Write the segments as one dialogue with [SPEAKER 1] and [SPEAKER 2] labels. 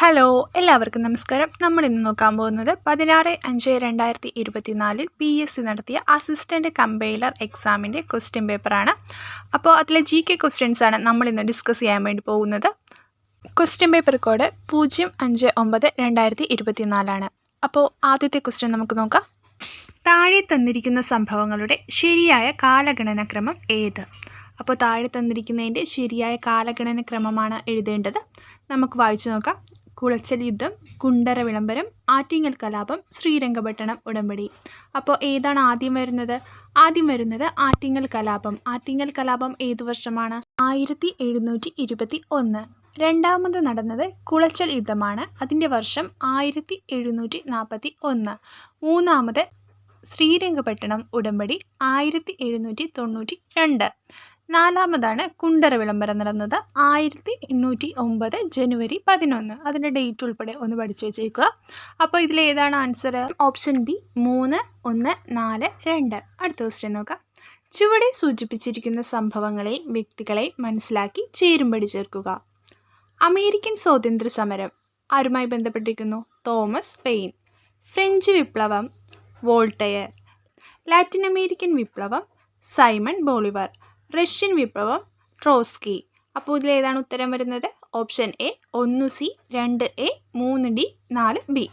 [SPEAKER 1] Hello എല്ലാവർക്കും നമസ്കാരം. നമ്മൾ ഇന്ന് നോക്കാൻ പോകുന്നത് പതിനാറ് അഞ്ച് രണ്ടായിരത്തി ഇരുപത്തിനാലിൽ പി എസ് സി നടത്തിയ അസിസ്റ്റന്റ് കമ്പൈലർ എക്സാമിന്റെ ക്വസ്റ്റ്യൻ പേപ്പറാണ് അപ്പോൾ അതിലെ ജി കെ ക്വസ്റ്റ്യൻസ് ആണ് നമ്മൾ ഇന്ന് ഡിസ്കസ് ചെയ്യാൻ വേണ്ടി പോകുന്നത്. ക്വസ്റ്റ്യൻ പേപ്പർ കോഡ് പൂജ്യം അഞ്ച് ഒമ്പത് രണ്ടായിരത്തി ഇരുപത്തിനാലാണ് അപ്പോൾ ആദ്യത്തെ ക്വസ്റ്റ്യൻ നമുക്ക് നോക്കാം. താഴെ തന്നിരിക്കുന്ന സംഭവങ്ങളുടെ ശരിയായ കാലഗണനക്രമം ഏത്? അപ്പോൾ താഴെ തന്നിരിക്കുന്നതിന്റെ ശരിയായ കാലഗണന ക്രമമാണ് എഴുതേണ്ടത്. നമുക്ക് വായിച്ചു നോക്കാം. കുളച്ചൽ യുദ്ധം കുണ്ടറ വിളംബരം ആറ്റിങ്ങൽ കലാപം ശ്രീരംഗപട്ടണം ഉടമ്പടി. അപ്പോൾ ഏതാണ് ആദ്യം വരുന്നത്? ആദ്യം വരുന്നത് ആറ്റിങ്ങൽ കലാപം. ആറ്റിങ്ങൽ കലാപം ഏതു വർഷമാണ്? ആയിരത്തി എഴുന്നൂറ്റി ഇരുപത്തി ഒന്ന് രണ്ടാമത് നടന്നത് കുളച്ചൽ യുദ്ധമാണ്. അതിന്റെ വർഷം ആയിരത്തി എഴുന്നൂറ്റി നാൽപ്പത്തി ഒന്ന് മൂന്നാമത് ശ്രീരംഗപട്ടണം ഉടമ്പടി ആയിരത്തി എഴുന്നൂറ്റി തൊണ്ണൂറ്റി രണ്ട് നാലാമതാണ് കുണ്ടറ വിളംബരം നടന്നത് ആയിരത്തി എണ്ണൂറ്റി ഒമ്പത് ജനുവരി പതിനൊന്ന്. അതിന്റെ ഡേറ്റ് ഉൾപ്പെടെ ഒന്ന് പഠിച്ചു വെച്ചേക്കുക. അപ്പോൾ ഇതിൽ ഏതാണ് ആൻസർ ഓപ്ഷൻ ബി മൂന്ന് ഒന്ന് നാല് രണ്ട്. അടുത്ത ക്വസ്റ്റ്യൻ നോക്കാം. ചുവടെ സൂചിപ്പിച്ചിരിക്കുന്ന സംഭവങ്ങളെയും വ്യക്തികളെയും മനസ്സിലാക്കി ചേരുംപടി ചേർക്കുക. അമേരിക്കൻ സ്വാതന്ത്ര്യ സമരം ആരുമായി ബന്ധപ്പെട്ടിരിക്കുന്നു? Thomas Paine. ഫ്രഞ്ച് വിപ്ലവം വോൾട്ടയർ. ലാറ്റിൻ അമേരിക്കൻ വിപ്ലവം സൈമൺ ബോളിവർ. റഷ്യൻ വിപ്ലവം ട്രോസ്കി അപ്പോൾ ഇതിലേതാണ് ഉത്തരം വരുന്നത്? ഓപ്ഷൻ എ ഒന്ന് സി രണ്ട് എ മൂന്ന് ഡി നാല് ബി.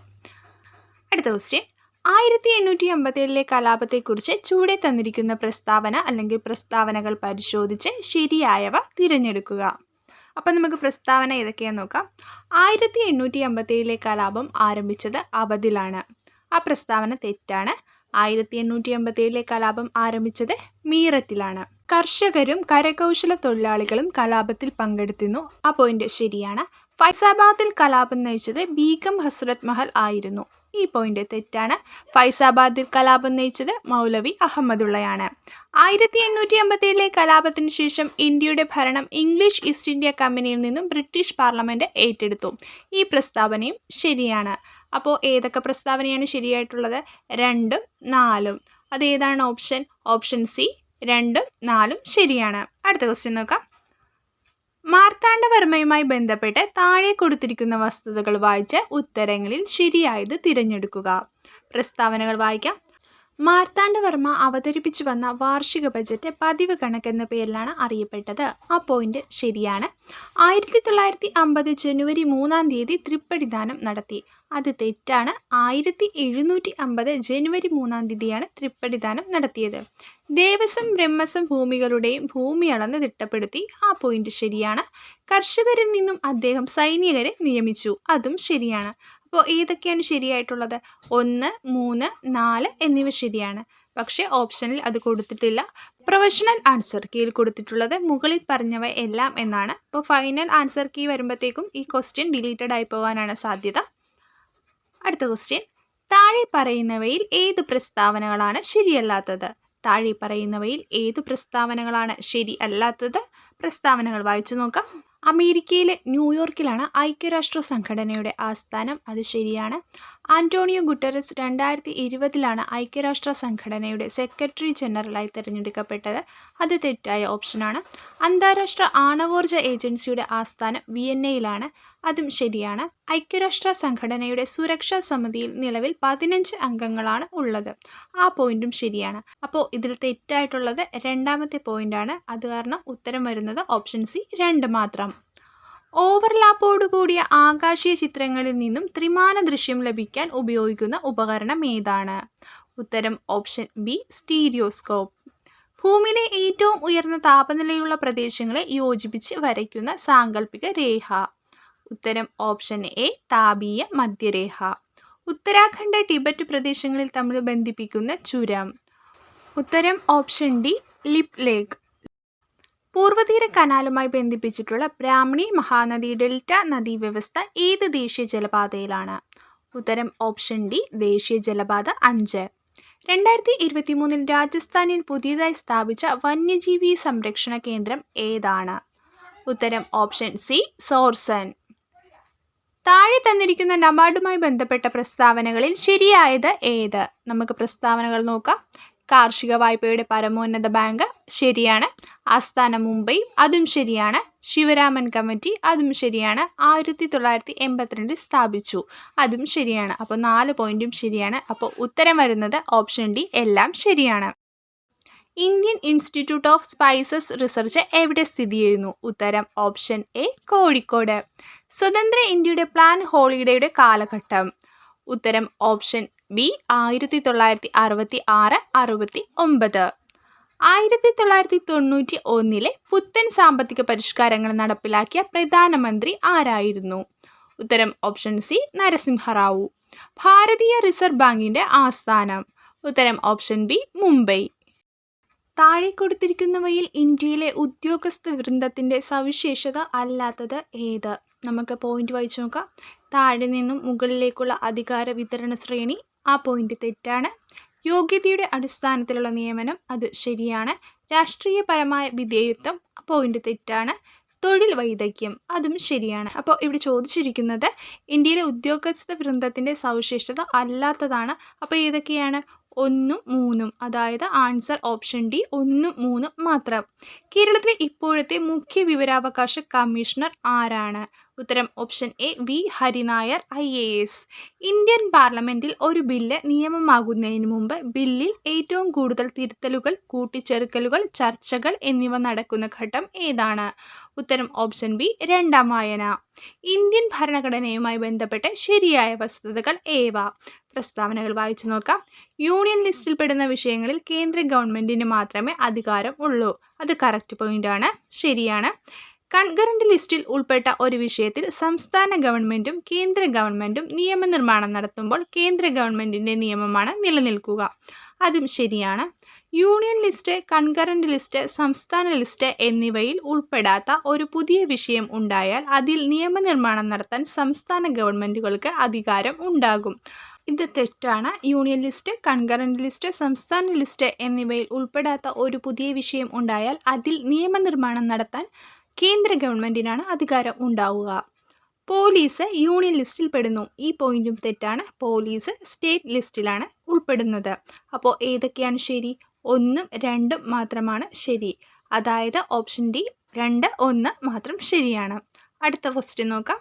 [SPEAKER 1] അടുത്ത ക്വസ്റ്റ്യൻ ആയിരത്തി എണ്ണൂറ്റി അമ്പത്തിയേഴിലെ കലാപത്തെക്കുറിച്ച് ചൂടെ തന്നിരിക്കുന്ന പ്രസ്താവന അല്ലെങ്കിൽ പ്രസ്താവനകൾ പരിശോധിച്ച് ശരിയായവ തിരഞ്ഞെടുക്കുക. അപ്പം നമുക്ക് പ്രസ്താവന ഏതൊക്കെയാണെന്ന് നോക്കാം. ആയിരത്തി എണ്ണൂറ്റി അമ്പത്തിയേഴിലെ കലാപം ആരംഭിച്ചത് അവധിലാണ്. ആ പ്രസ്താവന തെറ്റാണ്. ആയിരത്തി എണ്ണൂറ്റി അമ്പത്തേഴിലെ കലാപം ആരംഭിച്ചത് മീററ്റിലാണ്. കർഷകരും കരകൗശല തൊഴിലാളികളും കലാപത്തിൽ പങ്കെടുത്തിരുന്നു. ആ പോയിന്റ് ശരിയാണ്. ഫൈസാബാദിൽ കലാപം നയിച്ചത് ബീഗം ഹസ്രത് മഹൽ ആയിരുന്നു. ഈ പോയിന്റ് തെറ്റാണ്. ഫൈസാബാദിൽ കലാപം നയിച്ചത് മൗലവി അഹമ്മദുള്ളയാണ്. ആയിരത്തി എണ്ണൂറ്റി അമ്പത്തേഴിലെ കലാപത്തിന് ശേഷം ഇന്ത്യയുടെ ഭരണം ഇംഗ്ലീഷ് ഈസ്റ്റ് ഇന്ത്യ കമ്പനിയിൽ നിന്നും ബ്രിട്ടീഷ് പാർലമെന്റ് ഏറ്റെടുത്തു. ഈ പ്രസ്താവനയും ശരിയാണ്. അപ്പോൾ ഏതൊക്കെ പ്രസ്താവനയാണ് ശരിയായിട്ടുള്ളത്? രണ്ടും നാലും. അതേതാണ് ഓപ്ഷൻ? ഓപ്ഷൻ സി രണ്ടും നാലും ശരിയാണ്. അടുത്ത ക്വസ്റ്റ്യൻ നോക്കാം. മാർത്താണ്ഡവർമ്മയുമായി ബന്ധപ്പെട്ട് താഴെ കൊടുത്തിരിക്കുന്ന വസ്തുതകൾ വായിച്ച് ഉത്തരങ്ങളിൽ ശരിയായത് തിരഞ്ഞെടുക്കുക. പ്രസ്താവനകൾ വായിക്കാം. മാർത്താണ്ഡവർമ്മ അവതരിപ്പിച്ചു വന്ന വാർഷിക ബജറ്റ് പതിവ് കണക്കെന്ന പേരിലാണ് അറിയപ്പെട്ടത്. ആ പോയിന്റ് ശരിയാണ്. ആയിരത്തി തൊള്ളായിരത്തി അമ്പത് ജനുവരി മൂന്നാം തീയതി തൃപ്പടിദാനം നടത്തി. അത് തെറ്റാണ്. ആയിരത്തി എഴുന്നൂറ്റി അമ്പത് ജനുവരി മൂന്നാം തീയതിയാണ് തൃപ്പടിദാനം നടത്തിയത്. ദേവസ്വം ബ്രഹ്മസം ഭൂമികളുടെയും ഭൂമി അളന്ന് തിട്ടപ്പെടുത്തി. ആ പോയിന്റ് ശരിയാണ്. കർഷകരിൽ നിന്നും അദ്ദേഹം സൈനികരെ നിയമിച്ചു. അതും ശരിയാണ്. അപ്പോൾ ഏതൊക്കെയാണ് ശരിയായിട്ടുള്ളത്? ഒന്ന് മൂന്ന് നാല് എന്നിവ ശരിയാണ്. പക്ഷേ ഓപ്ഷനിൽ അത് കൊടുത്തിട്ടില്ല. പ്രൊഫഷണൽ ആൻസർ കീയിൽ കൊടുത്തിട്ടുള്ളത് മുകളിൽ പറഞ്ഞവ എല്ലാം എന്നാണ്. അപ്പോൾ ഫൈനൽ ആൻസർ കീ വരുമ്പോഴത്തേക്കും ഈ ക്വസ്റ്റ്യൻ ഡിലീറ്റഡ് ആയി പോകാനാണ് സാധ്യത. അടുത്ത ക്വസ്റ്റ്യൻ താഴെ പറയുന്നവയിൽ ഏത് പ്രസ്താവനകളാണ് ശരിയല്ലാത്തത്? താഴെ പറയുന്നവയിൽ ഏത് പ്രസ്താവനകളാണ് ശരി അല്ലാത്തത് പ്രസ്താവനകൾ വായിച്ചു നോക്കാം. അമേരിക്കയിലെ ന്യൂയോർക്കിലാണ് ഐക്യരാഷ്ട്ര സംഘടനയുടെ ആസ്ഥാനം. അത് ശരിയാണ്. ആന്റോണിയോ ഗുട്ടറസ് രണ്ടായിരത്തി ഇരുപതിലാണ് ഐക്യരാഷ്ട്ര സംഘടനയുടെ സെക്രട്ടറി ജനറലായി തിരഞ്ഞെടുക്കപ്പെട്ടത്. അത് തെറ്റായ ഓപ്ഷനാണ്. അന്താരാഷ്ട്ര ആണവോർജ ഏജൻസിയുടെ ആസ്ഥാനം വിയന്നയിലാണ്. അതും ശരിയാണ്. ഐക്യരാഷ്ട്ര സംഘടനയുടെ സുരക്ഷാ സമിതിയിൽ നിലവിൽ പതിനഞ്ച് അംഗങ്ങളാണ് ഉള്ളത്. ആ പോയിന്റും ശരിയാണ്. അപ്പോൾ ഇതിൽ തെറ്റായിട്ടുള്ളത് രണ്ടാമത്തെ പോയിന്റാണ്. അത് കാരണം ഉത്തരം വരുന്നത് ഓപ്ഷൻ സി രണ്ട് മാത്രം. ഓവർലാപ്പോടുകൂടിയ ആകാശീയ ചിത്രങ്ങളിൽ നിന്നും ത്രിമാന ദൃശ്യം ലഭിക്കാൻ ഉപയോഗിക്കുന്ന ഉപകരണം ഏതാണ്? ഉത്തരം ഓപ്ഷൻ ബി സ്റ്റീരിയോസ്കോപ്പ്. ഭൂമിയിലെ ഏറ്റവും ഉയർന്ന താപനിലയുള്ള പ്രദേശങ്ങളെ യോജിപ്പിച്ച് വരയ്ക്കുന്ന സാങ്കല്പിക രേഖ. ഉത്തരം ഓപ്ഷൻ എ താപീയ മധ്യരേഖ. ഉത്തരാഖണ്ഡ് ടിബറ്റ് പ്രദേശങ്ങളിൽ തമ്മിൽ ബന്ധിപ്പിക്കുന്ന ചുരം. ഉത്തരം ഓപ്ഷൻ ഡി ലിപ് ലേക്ക് പൂർവതീര കനാലുമായി ബന്ധിപ്പിച്ചിട്ടുള്ള ബ്രാഹ്മണി മഹാനദി ഡെൽറ്റ നദീ വ്യവസ്ഥ ഏത് ദേശീയ ജലപാതയിലാണ്? ഉത്തരം ഓപ്ഷൻ ഡി ദേശീയ ജലപാത അഞ്ച്. രണ്ടായിരത്തി ഇരുപത്തി മൂന്നിൽ രാജസ്ഥാനിൽ പുതിയതായി സ്ഥാപിച്ച വന്യജീവി സംരക്ഷണ കേന്ദ്രം ഏതാണ്? ഉത്തരം ഓപ്ഷൻ സി സോർസൻ. താഴെ തന്നിരിക്കുന്ന നബാർഡുമായി ബന്ധപ്പെട്ട പ്രസ്താവനകളിൽ ശരിയായത് ഏത്? നമുക്ക് പ്രസ്താവനകൾ നോക്കാം. കാർഷിക വായ്പയുടെ പരമോന്നത ബാങ്ക് ശരിയാണ്. ആസ്ഥാന മുംബൈ അതും ശരിയാണ്. ശിവരാമൻ കമ്മിറ്റി അതും ശരിയാണ്. ആയിരത്തി തൊള്ളായിരത്തി എൺപത്തിരണ്ടിൽ സ്ഥാപിച്ചു. അതും ശരിയാണ്. അപ്പോൾ നാല് പോയിന്റും ശരിയാണ്. അപ്പോൾ ഉത്തരം വരുന്നത് ഓപ്ഷൻ ഡി എല്ലാം ശരിയാണ്. Indian institute of spices research എവിടെ സ്ഥിതി ചെയ്യുന്നു? ഉത്തരം ഓപ്ഷൻ എ കോഴിക്കോട്. സ്വതന്ത്ര ഇന്ത്യയുടെ പ്ലാൻ ഹോളിഡേയുടെ കാലഘട്ടം. ഉത്തരം ഓപ്ഷൻ ബി ആയിരത്തി തൊള്ളായിരത്തി അറുപത്തി ആറ് അറുപത്തി ഒമ്പത് ആയിരത്തി തൊള്ളായിരത്തി തൊണ്ണൂറ്റി ഒന്നിലെ പുത്തൻ സാമ്പത്തിക പരിഷ്കാരങ്ങൾ നടപ്പിലാക്കിയ പ്രധാനമന്ത്രി ആരായിരുന്നു? ഉത്തരം ഓപ്ഷൻ സി നരസിംഹറാവു ഭാരതീയ റിസർവ് ബാങ്കിന്റെ ആസ്ഥാനം. ഉത്തരം ഓപ്ഷൻ ബി മുംബൈ. താഴെ കൊടുത്തിരിക്കുന്നവയിൽ ഇന്ത്യയിലെ ഉദ്യോഗസ്ഥ വൃന്ദത്തിന്റെ സവിശേഷത അല്ലാത്തത് ഏത്? നമുക്ക് പോയിന്റ് വായിച്ചു നോക്കാം. താഴെ നിന്നും മുകളിലേക്കുള്ള അധികാര വിതരണ ശ്രേണി ആ പോയിന്റ് തെറ്റാണ്. യോഗ്യതയുടെ അടിസ്ഥാനത്തിലുള്ള നിയമനം അത് ശരിയാണ്. രാഷ്ട്രീയപരമായ വിധേയത്വം പോയിന്റ് തെറ്റാണ്. തൊഴിൽ വൈദഗ്ധ്യം അതും ശരിയാണ്. അപ്പോൾ ഇവിടെ ചോദിച്ചിരിക്കുന്നത് ഇന്ത്യയിലെ ഉദ്യോഗസ്ഥ വൃന്ദത്തിന്റെ സവിശേഷത അല്ലാത്തതാണ്. അപ്പോൾ ഏതൊക്കെയാണ്? ഒന്നും മൂന്നും അതായത് ആൻസർ ഓപ്ഷൻ ഡി ഒന്നും മൂന്നും മാത്രം. കേരളത്തിലെ ഇപ്പോഴത്തെ മുഖ്യ വിവരാവകാശ കമ്മീഷണർ ആരാണ്? ഉത്തരം option A V Hari Nair I A S. Indian പാർലമെന്റിൽ ഒരു ബില്ല് നിയമമാകുന്നതിന് മുമ്പ് ബില്ലിൽ ഏറ്റവും കൂടുതൽ തിരുത്തലുകൾ കൂട്ടിച്ചേർക്കലുകൾ ചർച്ചകൾ എന്നിവ നടക്കുന്ന ഘട്ടം ഏതാണ്? ഉത്തരം ഓപ്ഷൻ ബി രണ്ടാം വായന ഇന്ത്യൻ ഭരണഘടനയുമായി ബന്ധപ്പെട്ട് ശരിയായ വസ്തുതകൾ ഏവ? പ്രസ്താവനകൾ വായിച്ചു നോക്കാം. യൂണിയൻ ലിസ്റ്റിൽ പെടുന്ന വിഷയങ്ങളിൽ കേന്ദ്ര ഗവൺമെന്റിന് മാത്രമേ അധികാരം ഉള്ളൂ. അത് കറക്റ്റ് ആണ്. ശരിയാണ്. കൺകറന്റ് ലിസ്റ്റിൽ ഉൾപ്പെട്ട ഒരു വിഷയത്തിൽ സംസ്ഥാന ഗവൺമെന്റും കേന്ദ്ര ഗവൺമെന്റും നിയമനിർമ്മാണം നടത്തുമ്പോൾ കേന്ദ്ര ഗവൺമെന്റിന്റെ നിയമമാണ് നിലനിൽക്കുക. അതും ശരിയാണ്. യൂണിയൻ ലിസ്റ്റ് കൺകറന്റ് ലിസ്റ്റ് സംസ്ഥാന ലിസ്റ്റ് എന്നിവയിൽ ഉൾപ്പെടാത്ത ഒരു പുതിയ വിഷയം ഉണ്ടായാൽ അതിൽ നിയമനിർമ്മാണം നടത്താൻ സംസ്ഥാന ഗവൺമെന്റുകൾക്ക് അധികാരം ഉണ്ടാകും. ഇത് തെറ്റാണ്. യൂണിയൻ ലിസ്റ്റ് കൺകറന്റ് ലിസ്റ്റ് സംസ്ഥാന ലിസ്റ്റ് എന്നിവയിൽ ഉൾപ്പെടാത്ത ഒരു പുതിയ വിഷയം ഉണ്ടായാൽ അതിൽ നിയമനിർമ്മാണം നടത്താൻ കേന്ദ്ര ഗവൺമെന്റിനാണ് അധികാരം ഉണ്ടാവുക. പോലീസ് യൂണിയൻ ലിസ്റ്റിൽ പെടുന്നു. ഈ പോയിന്റും തെറ്റാണ്. പോലീസ് സ്റ്റേറ്റ് ലിസ്റ്റിലാണ് ഉൾപ്പെടുന്നത്. അപ്പോൾ ഏതൊക്കെയാണ് ശരി? ഒന്നും രണ്ടും മാത്രമാണ് ശരി. അതായത് ഓപ്ഷൻ ഡി രണ്ട് ഒന്ന് മാത്രം ശരിയാണ്. അടുത്ത ക്വസ്റ്റ്യൻ നോക്കാം.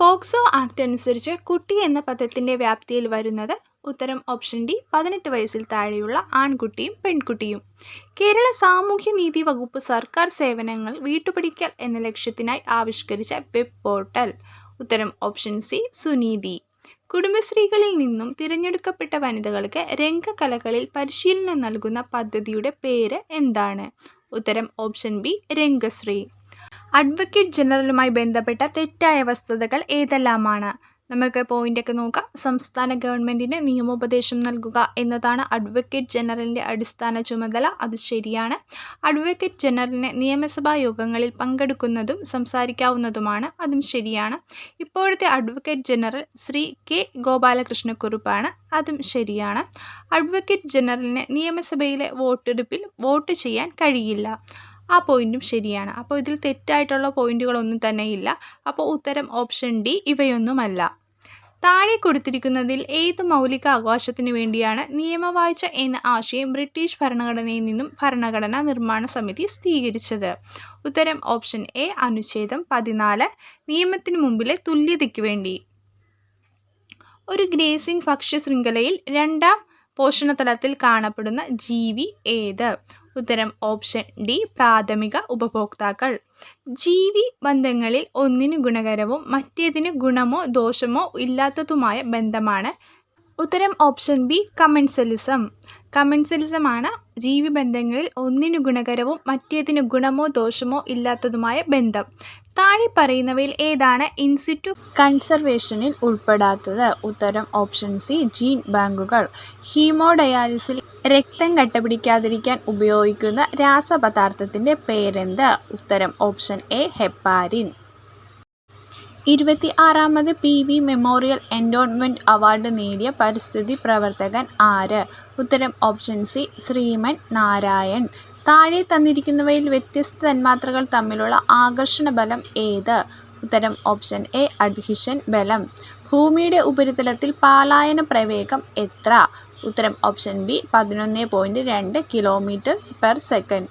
[SPEAKER 1] പോക്സോ ആക്ട് അനുസരിച്ച് കുട്ടി എന്ന പദത്തിന്റെ വ്യാപ്തിയിൽ വരുന്നത് ഉത്തരം ഓപ്ഷൻ ഡി പതിനെട്ട് വയസ്സിൽ താഴെയുള്ള ആൺകുട്ടിയും പെൺകുട്ടിയും. കേരള സാമൂഹ്യനീതി വകുപ്പ് സർക്കാർ സേവനങ്ങൾ വീട്ടുപിടിക്കൽ എന്ന ലക്ഷ്യത്തിനായി ആവിഷ്കരിച്ച വെബ് പോർട്ടൽ. ഉത്തരം ഓപ്ഷൻ സി സുനീതി. കുടുംബശ്രീകളിൽ നിന്നും തിരഞ്ഞെടുക്കപ്പെട്ട വനിതകൾക്ക് രംഗകലകളിൽ പരിശീലനം നൽകുന്ന പദ്ധതിയുടെ പേര് എന്താണ്? ഉത്തരം ഓപ്ഷൻ ബി രംഗശ്രീ. അഡ്വക്കേറ്റ് ജനറലുമായി ബന്ധപ്പെട്ട തെറ്റായ വസ്തുതകൾ ഏതെല്ലാമാണ്? നമുക്ക് പോയിന്റൊക്കെ നോക്കാം. സംസ്ഥാന ഗവൺമെന്റിന് നിയമോപദേശം നൽകുക എന്നതാണ് അഡ്വക്കേറ്റ് ജനറലിന്റെ അടിസ്ഥാന ചുമതല. അത് ശരിയാണ്. അഡ്വക്കേറ്റ് ജനറലിന് നിയമസഭാ യോഗങ്ങളിൽ പങ്കെടുക്കുന്നതും സംസാരിക്കാവുന്നതുമാണ്. അതും ശരിയാണ്. ഇപ്പോഴത്തെ അഡ്വക്കേറ്റ് ജനറൽ ശ്രീ കെ ഗോപാലകൃഷ്ണക്കുറുപ്പാണ്. അതും ശരിയാണ്. അഡ്വക്കേറ്റ് ജനറലിന് നിയമസഭയിലെ വോട്ടെടുപ്പിൽ വോട്ട് ചെയ്യാൻ കഴിയില്ല. ആ പോയിന്റും ശരിയാണ്. അപ്പോൾ ഇതിൽ തെറ്റായിട്ടുള്ള പോയിന്റുകളൊന്നും തന്നെ ഇല്ല. അപ്പോൾ ഉത്തരം ഓപ്ഷൻ ഡി ഇവയൊന്നുമല്ല. താഴെ കൊടുത്തിരിക്കുന്നതിൽ ഏത് മൗലിക അവകാശത്തിനു വേണ്ടിയാണ് നിയമവാഴ്ച എന്ന ആശയം ബ്രിട്ടീഷ് ഭരണഘടനയിൽ നിന്നും ഭരണഘടനാ നിർമ്മാണ സമിതി സ്ഥിരീകരിച്ചത് ഉത്തരം ഓപ്ഷൻ എ അനുച്ഛേദം പതിനാല് നിയമത്തിന് മുമ്പിലെ തുല്യതയ്ക്ക് വേണ്ടി. ഒരു ഗ്രേസിംഗ് ഭക്ഷ്യ ശൃംഖലയിൽ രണ്ടാം പോഷണതലത്തിൽ കാണപ്പെടുന്ന ജീവി ഏത്? ഉത്തരം ഓപ്ഷൻ ഡി പ്രാഥമിക ഉപഭോക്താക്കൾ. ജീവി ബന്ധങ്ങളിൽ ഒന്നിന് ഗുണകരവും മറ്റേതിന് ഗുണമോ ദോഷമോ ഇല്ലാത്തതുമായ ബന്ധമാണ് ഉത്തരം ഓപ്ഷൻ ബി കമൻസലിസം. കമൻസലിസമാണ് ജീവി ബന്ധങ്ങളിൽ ഒന്നിനു ഗുണകരവും മറ്റേതിനു ഗുണമോ ദോഷമോ ഇല്ലാത്തതുമായ ബന്ധം. താഴെ പറയുന്നവയിൽ ഏതാണ് ഇൻസിറ്റു കൺസർവേഷനിൽ ഉൾപ്പെടാത്തത്? ഉത്തരം ഓപ്ഷൻ സി ജീൻ ബാങ്കുകൾ. ഹീമോഡയാലിസിൽ രക്തം കട്ടപിടിക്കാതിരിക്കാൻ ഉപയോഗിക്കുന്ന രാസപദാർത്ഥത്തിന്റെ പേരെന്ത്? ഉത്തരം ഓപ്ഷൻ എ ഹെപ്പാരിൻ. ഇരുപത്തി ആറാമത് P V memorial endowment award നേടിയ പരിസ്ഥിതി പ്രവർത്തകൻ ആര്? ഉത്തരം ഓപ്ഷൻ സി ശ്രീമൻ നാരായൺ. താഴെ തന്നിരിക്കുന്നവയിൽ വ്യത്യസ്ത തന്മാത്രകൾ തമ്മിലുള്ള ആകർഷണ ബലം ഏത്? ഉത്തരം ഓപ്ഷൻ എ അഡ്ഹിഷൻ ബലം. ഭൂമിയുടെ ഉപരിതലത്തിൽ പാലായന പ്രവേഗം എത്ര? ഉത്തരം ഓപ്ഷൻ ബി പതിനൊന്ന് പോയിന്റ് രണ്ട് കിലോമീറ്റർ പെർ സെക്കൻഡ്.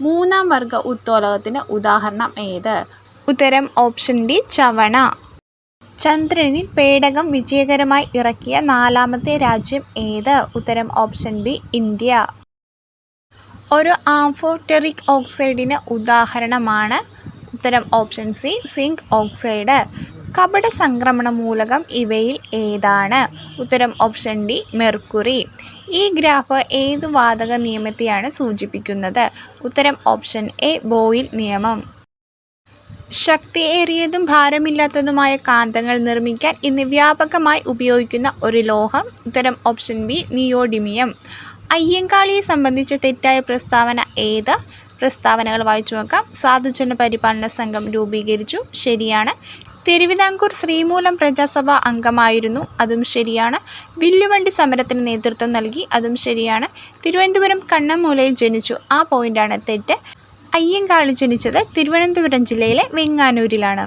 [SPEAKER 1] മൂന്നാം വർഗ ഉത്തോലകത്തിന് ഉദാഹരണം ഏത്? ഉത്തരം ഓപ്ഷൻ ഡി ചവണ. ചന്ദ്രനിൽ പേടകം വിജയകരമായി ഇറക്കിയ നാലാമത്തെ രാജ്യം ഏത്? ഉത്തരം ഓപ്ഷൻ ബി ഇന്ത്യ. ഒരു ആംഫോട്ടറിക് ഓക്സൈഡിന് ഉദാഹരണമാണ്. ഉത്തരം ഓപ്ഷൻ സി സിങ്ക് ഓക്സൈഡ്. കപട സംക്രമണ മൂലകം ഇവയിൽ ഏതാണ്? ഉത്തരം ഓപ്ഷൻ ഡി മെർക്കുറി. ഈ ഗ്രാഫ് ഏത് വാതക നിയമത്തെയാണ് സൂചിപ്പിക്കുന്നത്? ഉത്തരം ഓപ്ഷൻ എ ബോയിൽ നിയമം. ശക്തിയേറിയതും ഭാരമില്ലാത്തതുമായ കാന്തങ്ങൾ നിർമ്മിക്കാൻ ഇന്ന് വ്യാപകമായി ഉപയോഗിക്കുന്ന ഒരു ലോഹം. ഉത്തരം ഓപ്ഷൻ ബി നിയോഡിമിയം അയ്യങ്കാളിയെ സംബന്ധിച്ച തെറ്റായ പ്രസ്താവന ഏത്? പ്രസ്താവനകൾ വായിച്ചു നോക്കാം. സാധുജന പരിപാലന സംഘം രൂപീകരിച്ചു. ശരിയാണ്. തിരുവിതാംകൂർ ശ്രീമൂലം പ്രജാസഭ അംഗമായിരുന്നു. അതും ശരിയാണ്. വില്ലുവണ്ടി സമരത്തിന് നേതൃത്വം നൽകി. അതും ശരിയാണ്. തിരുവനന്തപുരം കണ്ണമൂലയിൽ ജനിച്ചു. ആ പോയിന്റാണ് തെറ്റ്. അയ്യങ്കാളി ജനിച്ചത് തിരുവനന്തപുരം ജില്ലയിലെ വെങ്ങാനൂരിലാണ്.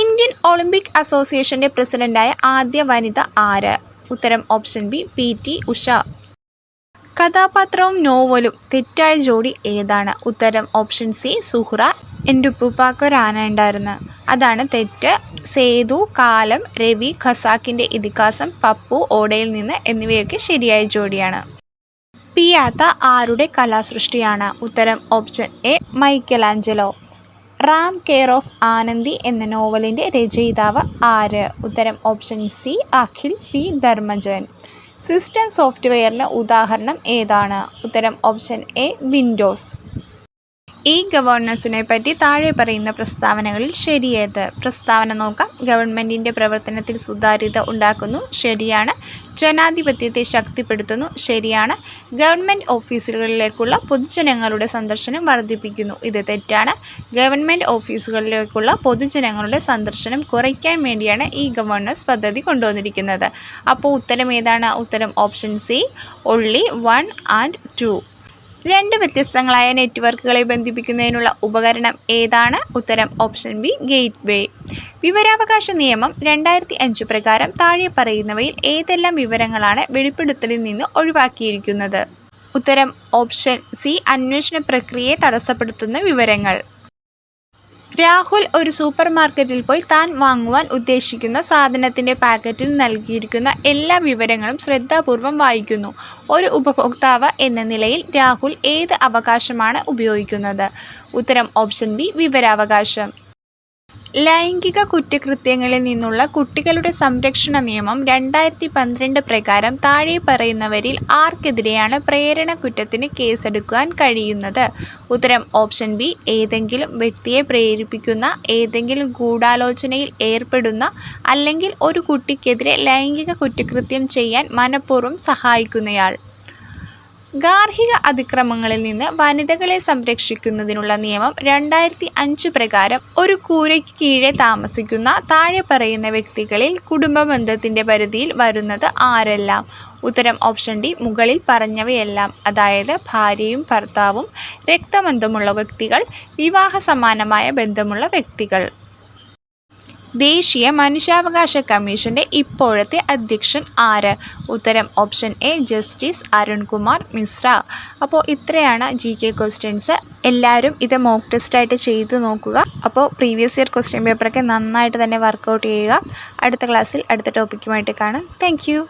[SPEAKER 1] ഇന്ത്യൻ ഒളിമ്പിക് അസോസിയേഷന്റെ പ്രസിഡന്റായ ആദ്യ വനിത ആര്? ഉത്തരം option B P T Usha. കഥാപാത്രവും നോവലും തെറ്റായ ജോഡി ഏതാണ്? ഉത്തരം ഓപ്ഷൻ സി സുഹ്റ. എന്റെ ഉപ്പുപ്പാക്ക് ഒരു ആന ഉണ്ടായിരുന്നു. അതാണ് തെറ്റ്. സേതു കാലം രവി ഖസാക്കിന്റെ ഇതിഹാസം പപ്പു ഓടയിൽ നിന്ന് എന്നിവയൊക്കെ ശരിയായ ജോഡിയാണ്. പിയാത്ത ആരുടെ കലാസൃഷ്ടിയാണ്? ഉത്തരം option A Michelangelo. Ram care of Anandi എന്ന നോവലിന്റെ രചയിതാവ് ആര്? ഉത്തരം option C Akhil P. Dharmajan. System സോഫ്റ്റ്വെയറിന് ഉദാഹരണം ഏതാണ്? ഉത്തരം ഓപ്ഷൻ എ വിൻഡോസ് ഇ ഗവേണൻസിനെ പറ്റി താഴെ പറയുന്ന പ്രസ്താവനകളിൽ ശരിയേത്. പ്രസ്താവന നോക്കാം. ഗവൺമെന്റിന്റെ പ്രവർത്തനത്തിൽ സുതാര്യത ഉണ്ടാക്കുന്നു. ശരിയാണ്. ജനാധിപത്യത്തെ ശക്തിപ്പെടുത്തുന്നു. ശരിയാണ്. ഗവൺമെന്റ് ഓഫീസുകളിലേക്കുള്ള പൊതുജനങ്ങളുടെ സന്ദർശനം വർദ്ധിപ്പിക്കുന്നു. ഇത് തെറ്റാണ്. ഗവൺമെന്റ് ഓഫീസുകളിലേക്കുള്ള പൊതുജനങ്ങളുടെ സന്ദർശനം കുറയ്ക്കാൻ വേണ്ടിയാണ് ഈ ഗവർണൻസ് പദ്ധതി കൊണ്ടുവന്നിരിക്കുന്നത്. അപ്പോൾ ഉത്തരം ഏതാണ്? ഉത്തരം option C only one and two രണ്ട് വ്യത്യസ്തങ്ങളായ നെറ്റ്വർക്കുകളെ ബന്ധിപ്പിക്കുന്നതിനുള്ള ഉപകരണം ഏതാണ്? ഉത്തരം ഓപ്ഷൻ ബി ഗേറ്റ് വേ വിവരാവകാശ നിയമം രണ്ടായിരത്തി അഞ്ച് പ്രകാരം താഴെ പറയുന്നവയിൽ ഏതെല്ലാം വിവരങ്ങളാണ് വെളിപ്പെടുത്തലിൽ നിന്ന് ഒഴിവാക്കിയിരിക്കുന്നത്? ഉത്തരം ഓപ്ഷൻ സി അന്വേഷണ പ്രക്രിയയെ തടസ്സപ്പെടുത്തുന്ന വിവരങ്ങൾ. രാഹുൽ ഒരു സൂപ്പർ മാർക്കറ്റിൽ പോയി താൻ വാങ്ങുവാൻ ഉദ്ദേശിക്കുന്ന സാധനത്തിന്റെ പാക്കറ്റിൽ നൽകിയിരിക്കുന്ന എല്ലാ വിവരങ്ങളും ശ്രദ്ധാപൂർവം വായിക്കുന്നു. ഒരു ഉപഭോക്താവ് എന്ന നിലയിൽ രാഹുൽ ഏത് അവകാശമാണ് ഉപയോഗിക്കുന്നത്? ഉത്തരം ഓപ്ഷൻ ബി വിവരാവകാശം. ലൈംഗിക കുറ്റകൃത്യങ്ങളിൽ നിന്നുള്ള കുട്ടികളുടെ സംരക്ഷണ നിയമം രണ്ടായിരത്തി പന്ത്രണ്ട് പ്രകാരം താഴെ പറയുന്നവരിൽ ആർക്കെതിരെയാണ് പ്രേരണ കുറ്റത്തിന് കേസെടുക്കുവാൻ കഴിയുന്നത്. ഉത്തരം ഓപ്ഷൻ ബി ഏതെങ്കിലും വ്യക്തിയെ പ്രേരിപ്പിക്കുന്ന ഏതെങ്കിലും ഗൂഢാലോചനയിൽ ഏർപ്പെടുന്ന അല്ലെങ്കിൽ ഒരു കുട്ടിക്കെതിരെ ലൈംഗിക കുറ്റകൃത്യം ചെയ്യാൻ മനഃപൂർവം സഹായിക്കുന്നയാൾ. ഗാർഹിക അതിക്രമങ്ങളിൽ നിന്ന് വനിതകളെ സംരക്ഷിക്കുന്നതിനുള്ള നിയമം രണ്ടായിരത്തി അഞ്ച് പ്രകാരം ഒരു കൂരയ്ക്ക് കീഴെ താമസിക്കുന്ന താഴെ പറയുന്ന വ്യക്തികളിൽ കുടുംബ ബന്ധത്തിന്റെ പരിധിയിൽ വരുന്നത് ആരെല്ലാം? ഉത്തരം ഓപ്ഷൻ ഡി മുകളിൽ പറഞ്ഞവയെല്ലാം. അതായത് ഭാര്യയും ഭർത്താവും രക്തബന്ധമുള്ള വ്യക്തികൾ വിവാഹ സമാനമായ ബന്ധമുള്ള വ്യക്തികൾ. ദേശീയ മനുഷ്യാവകാശ കമ്മീഷന്റെ ഇപ്പോഴത്തെ അധ്യക്ഷൻ ആര്? ഉത്തരം option A justice Arun Kumar Mishra. അപ്പോൾ ഇത്രയാണ് ജി കെ ക്വസ്റ്റ്യൻസ്. എല്ലാവരും ഇത് മോക്ക് ടെസ്റ്റായിട്ട് ചെയ്തു നോക്കുക. അപ്പോൾ പ്രീവിയസ് ഇയർ ക്വസ്റ്റ്യൻ പേപ്പറൊക്കെ നന്നായിട്ട് തന്നെ വർക്കൗട്ട് ചെയ്യുക. അടുത്ത ക്ലാസ്സിൽ അടുത്ത ടോപ്പിക്കുമായിട്ട് കാണാം. താങ്ക്